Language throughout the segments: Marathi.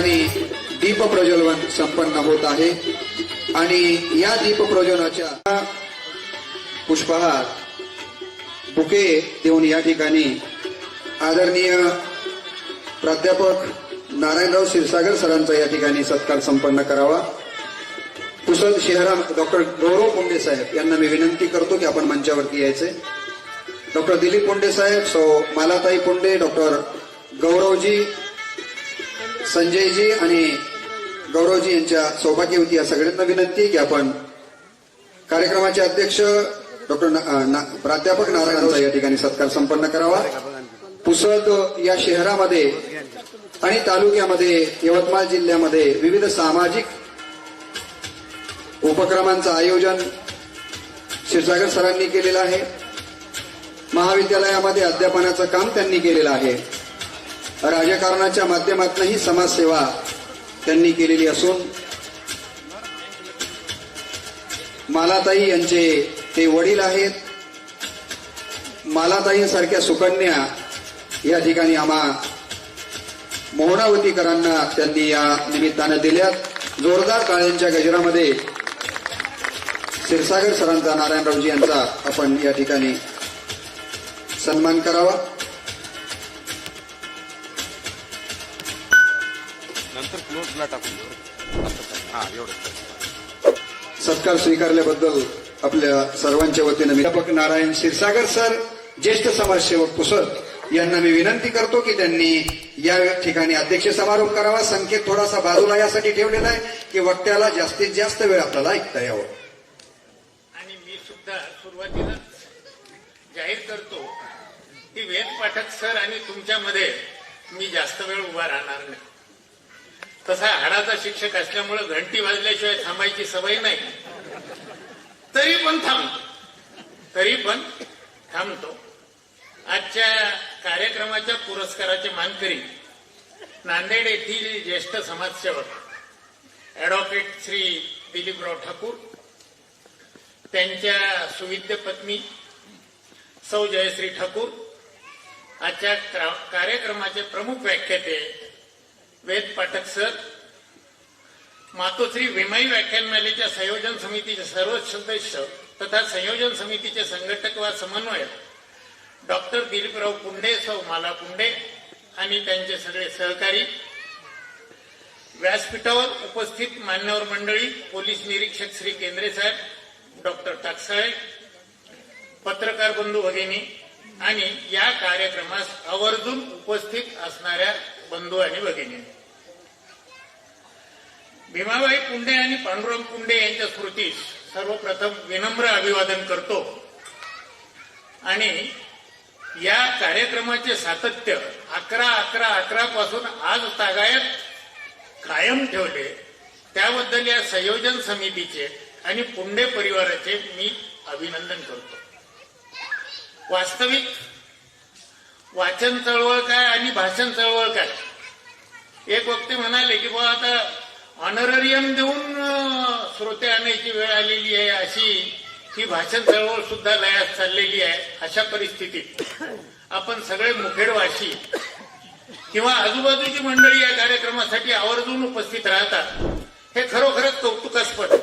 ठिकाणी दीप प्रज्वलन संपन्न होत आहे. आणि या दीप प्रज्वलनाच्या पुष्पहार बुके देऊन या ठिकाणी आदरणीय प्राध्यापक नारायणराव क्षीरसागर सरांचा या ठिकाणी सत्कार संपन्न करावा. कुशल शहरा डॉक्टर गौरव कोंडे साहेब यांना मी विनंती करतो की आपण मंचावरती यायचे. डॉक्टर दिलीप कोंडे साहेब सौ मालाताई कोंडे डॉक्टर गौरवजी संजयजी आणि गौरवजी यांच्या सौभाग्यवती या सगळ्यांना विनंती की आपण कार्यक्रमाचे अध्यक्ष डॉक्टर ना- प्राध्यापक नारायणांचा या ठिकाणी सत्कार संपन्न करावा. पुसद या शहरामध्ये आणि तालुक्यामध्ये यवतमाळ जिल्ह्यामध्ये विविध सामाजिक उपक्रमांचं आयोजन क्षीरसागर सरांनी केलेलं आहे. महाविद्यालयामध्ये अध्यापनाचं काम त्यांनी केलेलं आहे. राजकारणाच्या माध्यमातूनही समाजसेवा त्यांनी केलेली असून मालाताई यांचे ते वडील आहेत. मालाताईंसारख्या सुकन्या या ठिकाणी आम्हा मोहनावतीकरांना त्यांनी या निमित्तानं दिल्यात. जोरदार काळ्यांच्या गजरामध्ये क्षीरसागर सरांचा नारायणरावजी यांचा आपण या ठिकाणी सन्मान करावा. नंतर क्लोजला टाकून हा एवढं. सत्कार स्वीकारल्याबद्दल आपल्या सर्वांच्या वतीनं अध्यापक नारायण क्षीरसागर सर ज्येष्ठ समाजसेवक पुसद यांना मी विनंती करतो की त्यांनी या ठिकाणी अध्यक्ष समारोप करावा. संकेत थोडासा बाजूला यासाठी ठेवलेला आहे की वक्त्याला जास्तीत जास्त वेळ आपल्याला ऐकता यावं. आणि मी सुद्धा सुरुवातीला जाहीर करतो की वेद पाठक सर आणि तुमच्यामध्ये मी जास्त वेळ उभा राहणार नाही. तसा हाडाचा शिक्षक असल्यामुळे घंटी वाजल्याशिवाय थांबायची सवय नाही. तरी पण थांबतो. तरी पण थांबतो. आजच्या कार्यक्रमाच्या पुरस्काराचे मानकरी नांदेड येथील ज्येष्ठ समाजसेवक ऍडव्होकेट श्री दिलीपराव ठाकूर त्यांच्या सुविद्य पत्नी सौ जयश्री ठाकूर. आजच्या कार्यक्रमाचे प्रमुख व्याख्याते वेद पाठक सर मातोश्री विमाई व्याख्यानमालेच्या संयोजन समितीचे सर्व सदस्य तथा संयोजन समितीचे संघटक व समन्वयक डॉक्टर दिलीपराव पुंडे सौ माला पुंडे आणि त्यांचे सगळे सहकारी व्यासपीठावर उपस्थित मान्यवर मंडळी पोलीस निरीक्षक श्री केंद्रे साहेब डॉक्टर टाकसाळे पत्रकार बंधू भगिनी आणि या कार्यक्रमास आवर्जून उपस्थित असणाऱ्या बंधू आणि भगिनी. भीमाबाई पुंडे आणि पांडुरंग पुंडे यांच्या स्मृतीस सर्वप्रथम विनम्र अभिवादन करतो. आणि या कार्यक्रमाचे सातत्य अकरा अकरा अकरा पासून आज तागायत कायम ठेवले. त्याबद्दल या संयोजन समितीचे आणि पुंडे परिवाराचे मी अभिनंदन करतो. वास्तविक वाचन चळवळ काय आणि भाषण चळवळ काय? एक वक्ते म्हणाले की बुवा आता ऑनररियम देऊन श्रोते आणायची वेळ आलेली आहे अशी ही भाषण चळवळ सुद्धा लयास चाललेली आहे अशा परिस्थितीत. आपण सगळे मुखेडवाशी किंवा आजूबाजूची मंडळी या कार्यक्रमासाठी आवर्जून उपस्थित राहतात. हे खरोखरच कौतुकास्पद.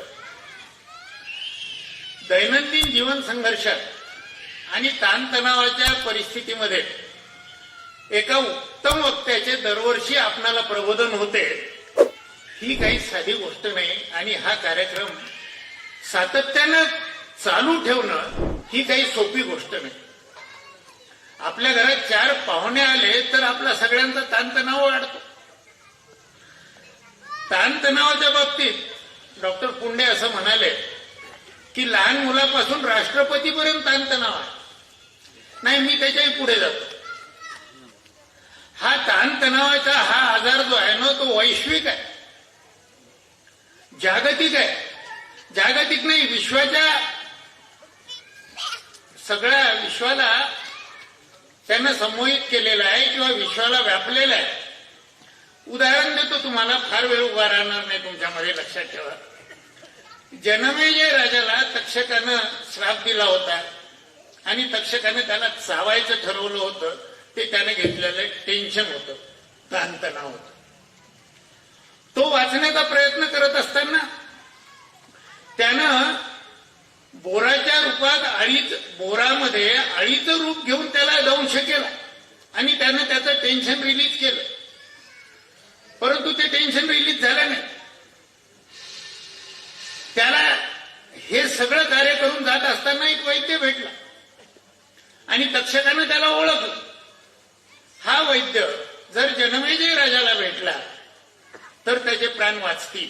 दैनंदिन जीवन संघर्षात आणि ताणतणावाच्या परिस्थितीमध्ये एका उत्तम वक्त्याचे दरवर्षी आपणाला प्रबोधन होते. ही काही साधी गोष्ट नाही आणि हा कार्यक्रम सातत्यानं चालू ठेवणं ही काही सोपी गोष्ट नाही. आपल्या घरात चार पाहुणे आले तर आपला सगळ्यांचा ताणतणाव वाढतो. ताणतणावाच्या बाबतीत डॉक्टर पुंडे असं म्हणाले की लहान मुलापासून राष्ट्रपतीपर्यंत ताणतणाव आहे. नाही मी त्याच्याही पुढे जातो. हा ताणतणावाचा हा आजार जो आहे ना तो वैश्विक आहे. जागतिक आहे. जागतिक नाही विश्वाच्या सगळ्या विश्वाला त्यांना संमोहित केलेलं आहे किंवा विश्वाला व्यापलेलं आहे. उदाहरण देतो तुम्हाला फार वेळ उभा राहणार नाही तुमच्यामध्ये लक्षात ठेवा. जनमेजय राजाला तक्षकानं श्राप दिला होता आणि तक्षकाने त्याला चावायचं ठरवलं होतं ते त्याने घेतलेलं टेन्शन होतं. ताणतणाव होत. तो वाचण्याचा प्रयत्न करत असताना त्यानं बोराच्या रूपात अळीच बोरामध्ये अळीचं रूप घेऊन त्याला दंश केला. आणि त्यानं त्याचं टेन्शन रिलीज केलं. परंतु ते टेन्शन रिलीज झालं नाही. त्याला हे सगळं कार्य करून जात असताना एक वैद्य भेटला. आणि तक्षकानं त्याला ओळखलं. हा वैद्य जर जनमेजय राजाला भेटला तर त्याचे प्राण वाचतील.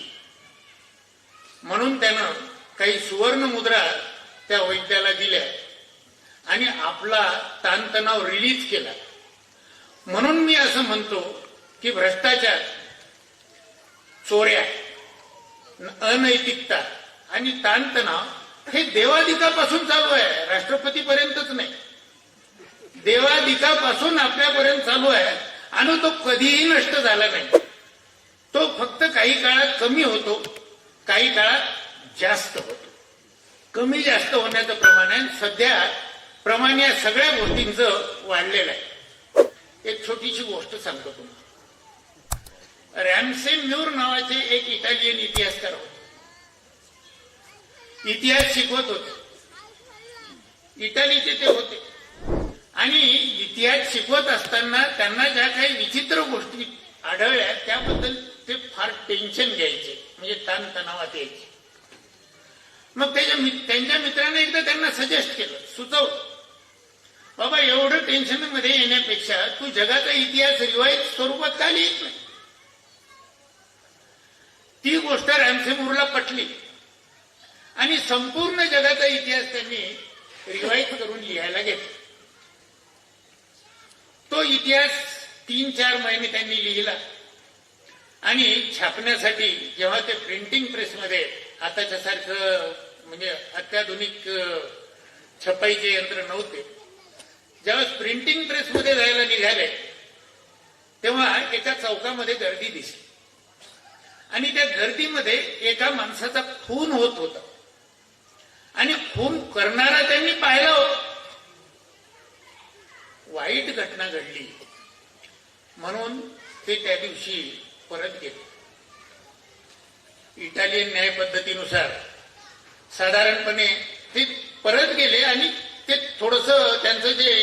म्हणून त्यानं काही सुवर्ण मुद्रा त्या वैद्याला दिल्या आणि आपला ताणतणाव रिलीज केला. म्हणून मी असं म्हणतो की भ्रष्टाचार चोऱ्या अनैतिकता आणि ताणतणाव हे देवाधिकापासून चालू आहे राष्ट्रपतीपर्यंतच नाही. देवादिकापासून आपल्यापर्यंत चालू आहे. आणि तो कधीही नष्ट झाला नाही. तो फक्त काही काळात कमी होतो काही काळात जास्त होतो. कमी जास्त होण्याचं प्रमाण आहे. सध्या प्रमाण या सगळ्या गोष्टींचं वाढलेलं आहे. एक छोटीशी गोष्ट सांगतो तुम्हाला. रॅमसे म्यूर नावाचे एक इटालियन इतिहासकार होते. इतिहास शिकवत होते. इटालीचे ते होते. आणि इतिहास शिकवत असताना त्यांना ज्या काही विचित्र गोष्टी आढळल्या त्याबद्दल ते फार टेन्शन घ्यायचे म्हणजे ताणतणावात यायचे. मग त्याच्या त्यांच्या मित्राने एकदा त्यांना सजेस्ट केलं सुचव बाबा एवढं टेन्शनमध्ये येण्यापेक्षा तू जगाचा इतिहास रिवाईज स्वरूपात का लिहित नाही. ती गोष्ट रॅमसेमूरला पटली. आणि संपूर्ण जगाचा इतिहास त्यांनी रिवाईज करून लिहायला घेतला. तो इतिहास तीन चार महिने त्यांनी लिहिला. आणि छापण्यासाठी जेव्हा ते प्रिंटिंग प्रेसमध्ये आताच्या सारखं म्हणजे अत्याधुनिक छपाईचे यंत्र नव्हते. ज्यावेळेस प्रिंटिंग प्रेसमध्ये जायला निघाले तेव्हा एका चौकामध्ये गर्दी दिसली. आणि त्या गर्दीमध्ये एका माणसाचा खून होत होता. आणि खून करणारा त्यांनी पाहिला होता. वाईट घटना घडली. म्हणून ते त्या दिवशी परत गेले. इटालियन न्याय पद्धतीनुसार साधारणपणे ते परत गेले आणि ते थोडस त्यांचं जे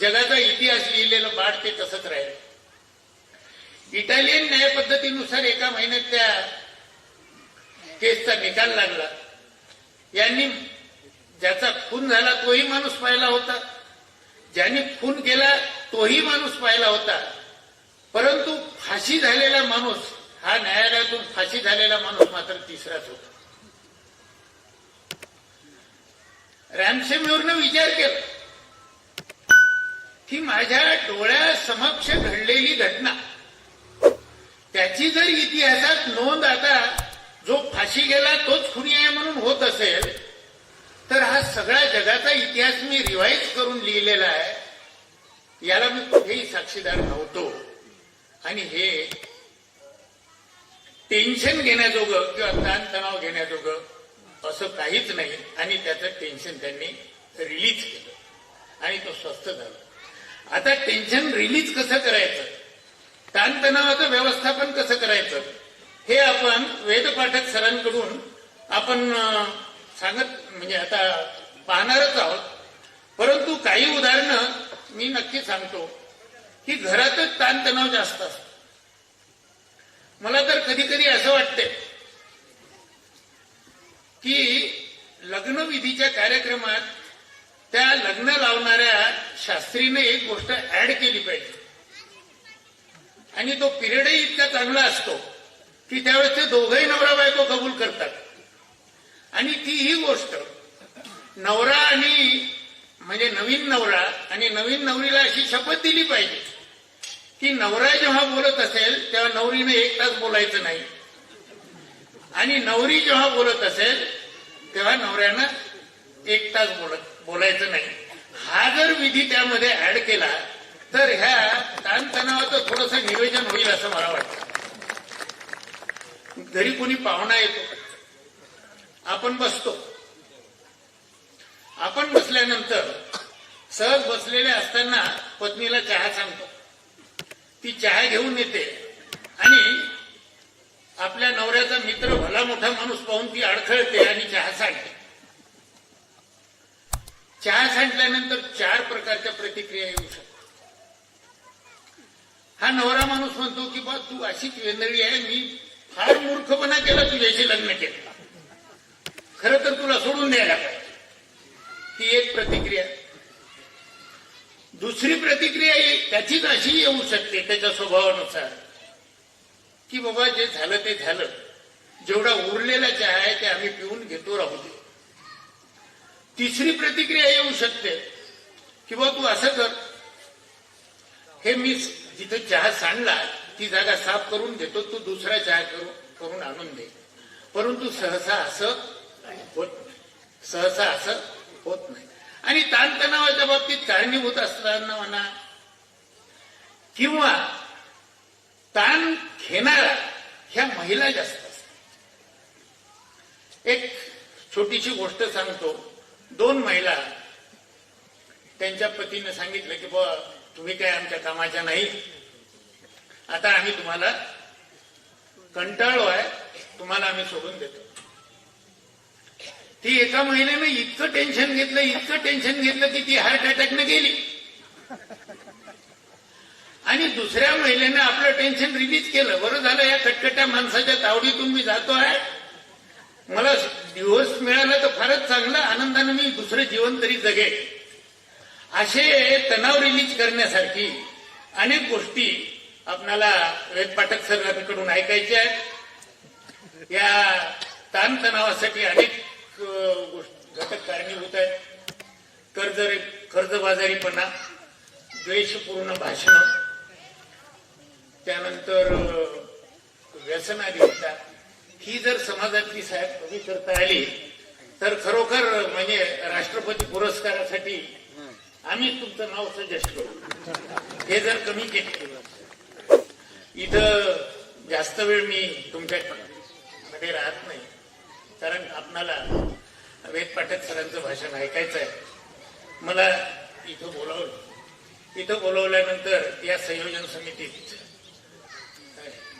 जगाचा इतिहास लिहिलेलं बाळ ते तसंच राहिलं. इटालियन न्याय पद्धतीनुसार एका महिन्यात त्या केसचा निकाल लागला. यांनी ज्याचा खून झाला तोही माणूस पाहिला होता. ज्याने खून केला तोही माणूस पाहिला होता. परंतु फाशी झालेला माणूस हा न्यायालयातून फाशी झालेला माणूस मात्र तिसराच होता. रॅमसेम्युरनं विचार केला की माझ्या डोळ्यासमक्ष घडलेली घटना त्याची जर इतिहासात नोंद आता जो फाशी गेला तोच खुनी आहे म्हणून होत असेल तर हा सगळा जगाचा इतिहास मी रिवाईज करून लिहिलेला आहे. याला मी कुठेही साक्षीदार नव्हतो. आणि हे टेन्शन घेण्याजोगं किंवा ताणतणाव घेण्याजोगं असं काहीच नाही. आणि त्याचं टेन्शन त्यांनी रिलीज केलं. आणि तो स्वस्त झाला. आता टेन्शन रिलीज कसं करायचं? ताणतणावाचं व्यवस्थापन कसं करायचं? हे आपण वेदपाठक सरांकडून आपण सांगत म्हणजे आता पाहणारच आहोत. परंतु काही उदाहरणं मी नक्की सांगतो. की घरातच ताणतणाव जास्त असतो. मला तर कधी कधी असं वाटतंय की लग्नविधीच्या कार्यक्रमात त्या लग्न लावणाऱ्या शास्त्रीने एक गोष्ट ऍड केली पाहिजे. आणि तो पिरियडही इतका चांगला असतो की त्यावेळेस ते दोघंही नवरा बायको कबूल करतात. आणि ती ही गोष्ट. नवरा आणि म्हणजे नवीन नवरा आणि नवीन नवरीला अशी शपथ दिली पाहिजे. की नवरा जेव्हा बोलत असेल तेव्हा नवरीने एक तास बोलायचं नाही. आणि नवरी जेव्हा बोलत असेल तेव्हा नवऱ्यानं एक तास बोलत बोलायचं नाही. हा जर विधी त्यामध्ये ऍड केला तर ह्या ताणतणावाचं थोडस नियोजन होईल असं मला वाटतं. घरी कोणी पाहुणा येतो आपण बसतो. आपण बसल्यानंतर सहज बसलेले असताना पत्नीला चहा सांगतो. ती चहा घेऊन येते आणि आपल्या नवऱ्याचा मित्र भला मोठा माणूस पाहून ती अडखळते आणि चहा सांडते चहा सांडल्यानंतर चार प्रकारच्या प्रतिक्रिया येऊ शकतात. हा नवरा माणूस म्हणतो की बा तू अशीच वेंदळी आहे मी फार मूर्खपणा केला तुझ्याशी लग्न केलं. खरं तर तुला सोडून द्यायला पाहिजे. ती एक प्रतिक्रिया. दुसरी प्रतिक्रिया त्याचीच अशी येऊ शकते त्याच्या स्वभावानुसार की बाबा जे झालं ते झालं. जेवढा उरलेला चहा आहे ते आम्ही पिऊन घेतो राहू दे. तिसरी प्रतिक्रिया येऊ शकते की बा तू असं कर. हे मी जिथे चहा सांडला ती जागा साफ करून देतो तू दुसरा चहा करून आणून दे. परंतु सहसा असं होत सहसा असं होत नाही. आणि ताणतणावाच्या बाबतीत कारणीभूत असताना म्हणा किंवा ताण घेणारा ह्या महिला जास्त असतात. एक छोटीशी गोष्ट सांगतो. दोन महिला त्यांच्या पतीनं सांगितलं की बुवा तुम्ही काय आमच्या कामाच्या नाही? आता आम्ही तुम्हाला कंटाळलो आहे तुम्हाला आम्ही सोडून देतो. ती एका महिन्यानं इतकं टेन्शन घेतलं इतकं टेन्शन घेतलं की ती हार्ट अटॅकनं गेली. आणि दुसऱ्या महिलेनं आपलं टेन्शन रिलीज केलं. बरं झालं या कटकट्या माणसाच्या तावडीतून मी जातो आहे. मला डिव्होर्स मिळाला तर फारच चांगलं. आनंदानं मी दुसरं जीवन तरी जगेल असे तणाव रिलीज करण्यासारखी अनेक गोष्टी आपणाला वेद पाठक सरांकडून ऐकायच्या आहेत. या ताणतणावासाठी अनेक घटक कारणीभूत आहेत कर्ज कर्जबाजारीपणा द्वेषपूर्ण भाषण. त्यानंतर अ, व्यसनाधीनता ही जर समाजातली साहेब कमी करता आली तर खरोखर म्हणजे राष्ट्रपती पुरस्कारासाठी आम्ही तुमचं नाव सजेस्ट करू. हे जर कमी केलं. इथं जास्त वेळ मी तुमच्या मध्ये राहत नाही. कारण आपणाला वेद पाठक सरांचं भाषण ऐकायचं आहे. मला इथं बोलावलं. इथं बोलवल्यानंतर या संयोजन समितीत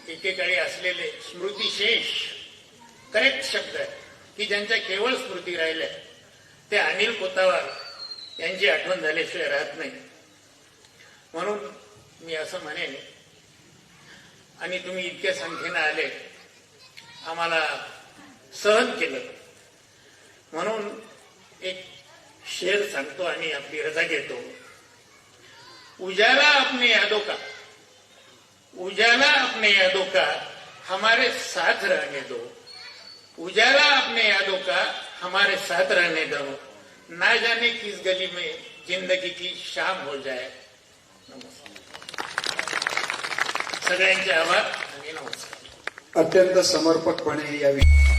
एकेकाळी असलेले स्मृतिशेष करेक्ट शब्द आहे की ज्यांच्या केवळ स्मृती राहिल्या ते अनिल कोतावार यांची आठवण झाल्याशिवाय राहत नाही. म्हणून मी असं म्हणेन आणि तुम्ही इतक्या संख्येनं आले आम्हाला सहन केलं. म्हणून एक शेर सांगतो आणि आपली रजा घेतो. उजाला अपने यादों का उजाला अपने यादों का हमारे साथ रहने दो. उजाला अपने यादों का हमारे साथ रहने दो. ना जाने किस गली में जिंदगी की शाम हो जाए। नमस्कार। सगळ्यांचे आभार आणि नमस्कार. अत्यंत समर्पकपणे या विषयी